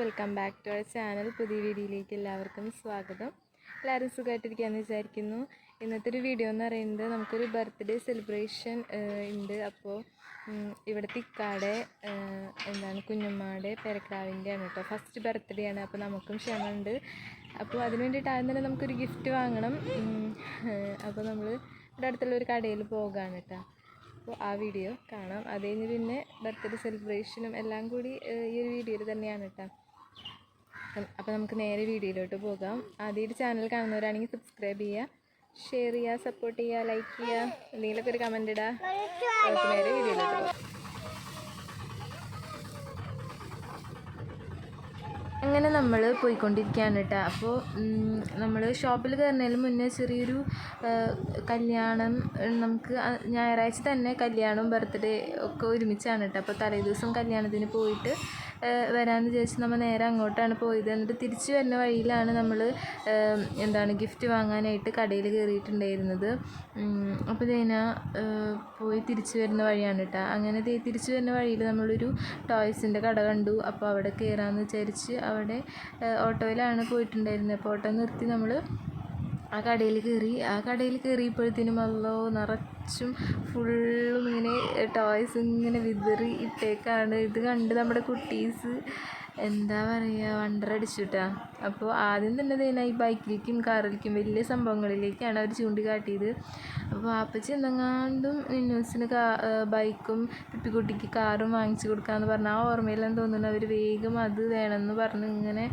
Welcome back to our channel. പുതിയ വീഡിയോയിലേക്ക് എല്ലാവർക്കും സ്വാഗതം. എല്ലാവരും സുഖമായിട്ടിരിക്കുകയെന്ന് വിചാരിക്കുന്നു. ഇന്നത്തെ ഒരു വീഡിയോ എന്ന് പറയുന്നത് നമുക്കൊരു ബർത്ത്ഡേ സെലിബ്രേഷൻ ഉണ്ട്. അപ്പോൾ ഇവിടെ ഇവിടുത്തെ ഇക്കാടെ എന്താണ് കുഞ്ഞമ്മയുടെ പെരക്രാവിന്റെ ആണ് കേട്ടോ ഫസ്റ്റ് ബർത്ത്ഡേ ആണ്. അപ്പോൾ നമുക്കും ക്ഷമമുണ്ട് അപ്പോൾ അതിന് വേണ്ടിയിട്ട് ആദ്യം തന്നെ നമുക്കൊരു ഗിഫ്റ്റ് വാങ്ങണം. അപ്പോൾ നമ്മൾ ഇവിടെ അടുത്തുള്ള ഒരു കടയിൽ പോകാണ് കേട്ടോ അപ്പോൾ ആ വീഡിയോ കാണാം. അത് കഴിഞ്ഞ് പിന്നെ ബർത്ത്ഡേ സെലിബ്രേഷനും എല്ലാം കൂടി ഈ ഒരു വീഡിയോയിൽ തന്നെയാണ് കേട്ടോ അപ്പോൾ നമുക്ക് നേരെ വീഡിയോയിലോട്ട് പോകാം. ആദ്യമായിട്ട് ചാനൽ കാണുന്നവരാണെങ്കിൽ സബ്സ്ക്രൈബ് ചെയ്യുക ഷെയർ ചെയ്യുക സപ്പോർട്ട് ചെയ്യുക ലൈക്ക് ചെയ്യുക എന്തെങ്കിലുമൊക്കെ ഒരു കമന്റ് ഇടുക നമുക്ക് നേരെ പോകാം അങ്ങനെ നമ്മൾ പോയിക്കൊണ്ടിരിക്കുകയാണ് കേട്ടോ അപ്പോൾ നമ്മൾ ഷോപ്പിൽ കയറുന്നതിന് മുന്നേ ചെറിയൊരു കല്യാണം നമുക്ക് ഞായറാഴ്ച തന്നെ കല്യാണവും ബർത്ത്ഡേ ഒക്കെ ഒരുമിച്ചാണ് കേട്ടോ അപ്പോൾ തലേദിവസം കല്യാണത്തിന് പോയിട്ട് വരാമെന്ന് വിചാരിച്ച് നമ്മൾ നേരെ അങ്ങോട്ടാണ് പോയത്. എന്നിട്ട് തിരിച്ചു വരുന്ന വഴിയിലാണ് നമ്മൾ എന്താണ് ഗിഫ്റ്റ് വാങ്ങാനായിട്ട് കടയിൽ കയറിയിട്ടുണ്ടായിരുന്നത് അപ്പോൾ ദൈന പോയി തിരിച്ചു വരുന്ന വഴിയാണ് കേട്ടോ അങ്ങനെ തിരിച്ച് വരുന്ന വഴിയിൽ നമ്മളൊരു ടോയ്സിന്റെ കട കണ്ടു. അപ്പോൾ അവിടെ കയറാമെന്ന് വിചാരിച്ച് അവിടെ ഓട്ടോയിലാണ് പോയിട്ടുണ്ടായിരുന്നത്. അപ്പോൾ ഓട്ടോ നിർത്തി നമ്മൾ ആ കടയിൽ കയറി ആ കടയിൽ കയറിയപ്പോഴത്തേനും അല്ലോ നിറച്ചും ഫുള്ളും ഇങ്ങനെ ടോയ്സ് ഇങ്ങനെ വിതറി ഇട്ടേക്കാണ്. ഇത് കണ്ട് നമ്മുടെ കുട്ടീസ് എന്താ പറയുക വണ്ടർ അടിച്ചിട്ടാ. അപ്പോൾ ആദ്യം തന്നെ തന്നെ ഈ ബൈക്കിലേക്കും കാറിലേക്കും വലിയ സംഭവങ്ങളിലേക്കാണ് അവർ ചൂണ്ടിക്കാട്ടിയത്. അപ്പോൾ ആപ്പച്ചി എന്തെങ്ങാണ്ടും ന്യൂസിന് കാ ബൈക്കും പിപ്പിക്കുട്ടിക്ക് കാറും വാങ്ങിച്ചു കൊടുക്കാമെന്ന് പറഞ്ഞ ആ ഓർമ്മയിലെന്ന് തോന്നുന്നു? അവർ വേഗം അത് വേണമെന്ന് പറഞ്ഞ് ഇങ്ങനെ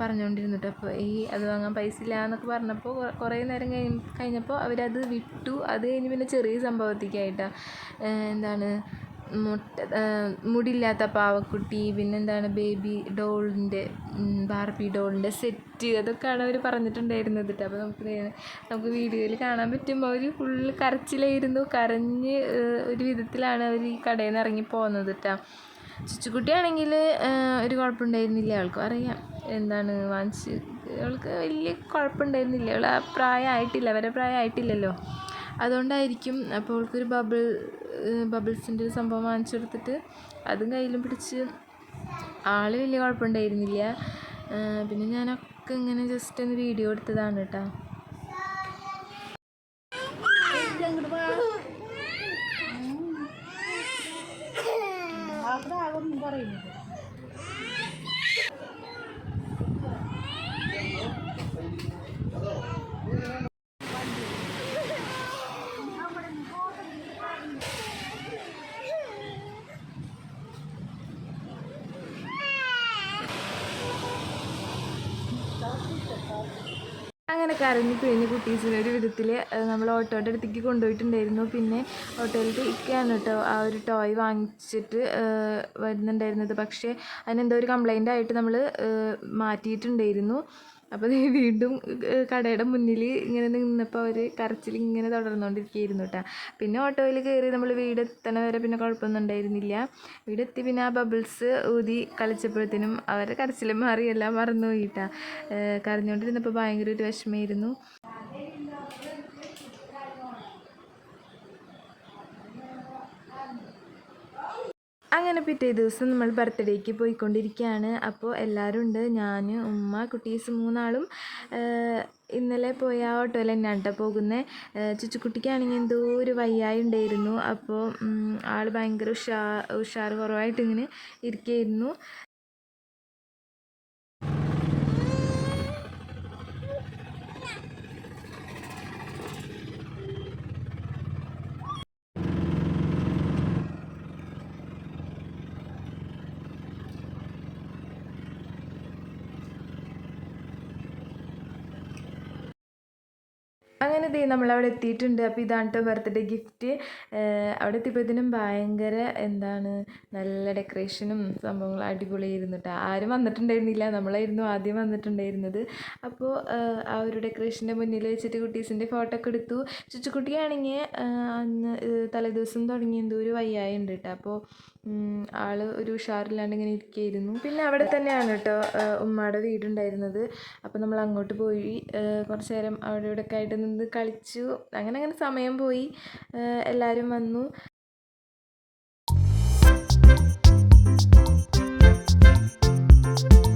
പറഞ്ഞുകൊണ്ടിരുന്നിട്ട് അപ്പോൾ ഈ അത് വാങ്ങാൻ പൈസ ഇല്ല എന്നൊക്കെ പറഞ്ഞപ്പോൾ കുറേ നേരം കഴിഞ്ഞ് കഴിഞ്ഞപ്പോൾ അവരത് വിട്ടു. അത് കഴിഞ്ഞ് പിന്നെ ചെറിയ സംഭവത്തേക്കായിട്ടാണ് എന്താണ് മുട്ട മുടിയില്ലാത്ത പാവക്കുട്ടി പിന്നെന്താണ് ബേബി ഡോളിന്റെ ബാർബി ഡോളിന്റെ സെറ്റ് അതൊക്കെയാണ് അവർ പറഞ്ഞിട്ടുണ്ടായിരുന്നത് കേട്ടോ അപ്പോൾ നമുക്ക് നമുക്ക് വീഡിയോയിൽ കാണാൻ പറ്റുമ്പോൾ അവർ ഫുള്ള് കരച്ചിലായിരുന്നു. കരഞ്ഞ് ഒരു വിധത്തിലാണ് അവർ ഈ കടയിൽ നിന്ന് ഇറങ്ങി പോകുന്നത് കേട്ടോ ചുച്ചുക്കുട്ടിയാണെങ്കിൽ ഒരു കുഴപ്പമുണ്ടായിരുന്നില്ല. അവൾക്കും അറിയാം എന്താണ് വാങ്ങിച്ച് അവൾക്ക് വലിയ കുഴപ്പമുണ്ടായിരുന്നില്ല. അവൾ ആ പ്രായമായിട്ടില്ല അവരെ പ്രായമായിട്ടില്ലല്ലോ. അതുകൊണ്ടായിരിക്കും അപ്പോൾ അവൾക്കൊരു ബബിൾ ബബിൾസിന്റെ ഒരു സംഭവം വാങ്ങിച്ചു കൊടുത്തിട്ട് അതും കയ്യിലും പിടിച്ച് ആൾ വലിയ കുഴപ്പമുണ്ടായിരുന്നില്ല. പിന്നെ ഞാനൊക്കെ ഇങ്ങനെ ജസ്റ്റ് ഒന്ന് വീഡിയോ എടുത്തതാണ് കേട്ടോ. അങ്ങനെ കരഞ്ഞു പിഴിഞ്ഞ് കുട്ടീസിനെ ഒരു വിധത്തിൽ നമ്മൾ ഓട്ടോയുടെ അടുത്തേക്ക് കൊണ്ടുപോയിട്ടുണ്ടായിരുന്നു. പിന്നെ ഓട്ടോയിലേക്ക് ഇരിക്കുകയാണ് കേട്ടോ ആ ഒരു ടോയ് വാങ്ങിച്ചിട്ട് വരുന്നുണ്ടായിരുന്നത്. പക്ഷേ അതിനെന്തോ ഒരു കംപ്ലൈന്റ് ആയിട്ട് നമ്മൾ മാറ്റിയിട്ടുണ്ടായിരുന്നു. അപ്പോൾ വീണ്ടും കടയുടെ മുന്നിൽ ഇങ്ങനെ നിന്നപ്പോൾ അവർ കരച്ചിൽ ഇങ്ങനെ തുടർന്നുകൊണ്ടിരിക്കുകയായിരുന്നു കേട്ടോ പിന്നെ ഓട്ടോയിൽ കയറി നമ്മൾ വീടെത്തണ വരെ പിന്നെ കുഴപ്പമൊന്നും ഉണ്ടായിരുന്നില്ല. വീടെത്തി പിന്നെ ആ ബബിൾസ് ഊതി കളിച്ചപ്പോഴത്തേനും അവരുടെ കരച്ചിലും മാറിയെല്ലാം മറന്നു പോയിട്ടാ കരഞ്ഞുകൊണ്ടിരുന്നപ്പോൾ ഭയങ്കര ഒരു വിഷമമായിരുന്നു. അങ്ങനെ പിറ്റേ ദിവസം നമ്മൾ ബർത്ത്ഡേക്ക് പോയിക്കൊണ്ടിരിക്കുകയാണ്. അപ്പോൾ എല്ലാവരും ഉണ്ട്. ഞാൻ ഉമ്മ കുട്ടീസ് മൂന്നാളും ഇന്നലെ പോയ ഓട്ടോയിൽ തന്നെയാണ് കേട്ടോ പോകുന്നത് ചുച്ചുക്കുട്ടിക്കാണെങ്കിൽ എന്തോ ഒരു വയ്യായി ഉണ്ടായിരുന്നു. അപ്പോൾ ആൾ ഭയങ്കര ഉഷാ ഉഷാർ കുറവായിട്ട് ഇങ്ങനെ ഇരിക്കുകയായിരുന്നു. അങ്ങനെ ദേ നമ്മളവിടെ എത്തിയിട്ടുണ്ട്. അപ്പോൾ ഇതാണ് കേട്ടോ ബർത്ത്ഡേ ഗിഫ്റ്റ്. അവിടെ എത്തിയപ്പോഴത്തേനും ഭയങ്കര എന്താണ് നല്ല ഡെക്കറേഷനും സംഭവങ്ങളും അടിപൊളിയായിരുന്നു കേട്ടോ ആരും വന്നിട്ടുണ്ടായിരുന്നില്ല. നമ്മളായിരുന്നു ആദ്യം വന്നിട്ടുണ്ടായിരുന്നത്. അപ്പോൾ ആ ഒരു ഡെക്കറേഷന്റെ മുന്നിൽ വെച്ചിട്ട് കുട്ടീസിന്റെ ഫോട്ടോ ഒക്കെ എടുത്തു. ചുച്ചുക്കുട്ടിയാണെങ്കിൽ അന്ന് തലേദിവസം തുടങ്ങി എന്തോ ഒരു വയ്യായ ഉണ്ട് കേട്ടോ അപ്പോൾ ആൾ ഒരു ഉഷാറില്ലാണ്ട് ഇങ്ങനെ ഇരിക്കുകയായിരുന്നു. പിന്നെ അവിടെ തന്നെയാണ് കേട്ടോ ഉമ്മയുടെ വീടുണ്ടായിരുന്നത്. അപ്പോൾ നമ്മൾ അങ്ങോട്ട് പോയി കുറച്ച് നേരം അവിടെ ഇവിടെ ഒക്കെ ആയിട്ട് നിന്ന് കളിച്ചു. അങ്ങനെ അങ്ങനെ സമയം പോയി. എല്ലാവരും വന്നു. അങ്ങനെ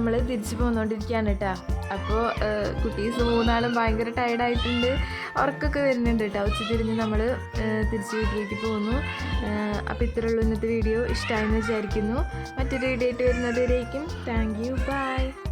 നമ്മൾ തിരിച്ചു പോന്നുകൊണ്ടിരിക്കുകയാണ് കേട്ടോ അപ്പോൾ കുട്ടീസ് മൂന്നാളും ഭയങ്കര ടയർഡായിട്ടുണ്ട് ഉറക്കമൊക്കെ വരുന്നുണ്ട് കേട്ടോ ഉച്ച തിരിഞ്ഞ് നമ്മൾ തിരിച്ച് വീട്ടിലേക്ക് പോകുന്നു അപ്പോൾ ഇത്രയുള്ളൂ ഇന്നത്തെ വീഡിയോ. ഇഷ്ടമായെന്ന് വിചാരിക്കുന്നു. മറ്റൊരു വീഡിയോ ആയിട്ട് വരുന്നതുവരേക്കും. താങ്ക്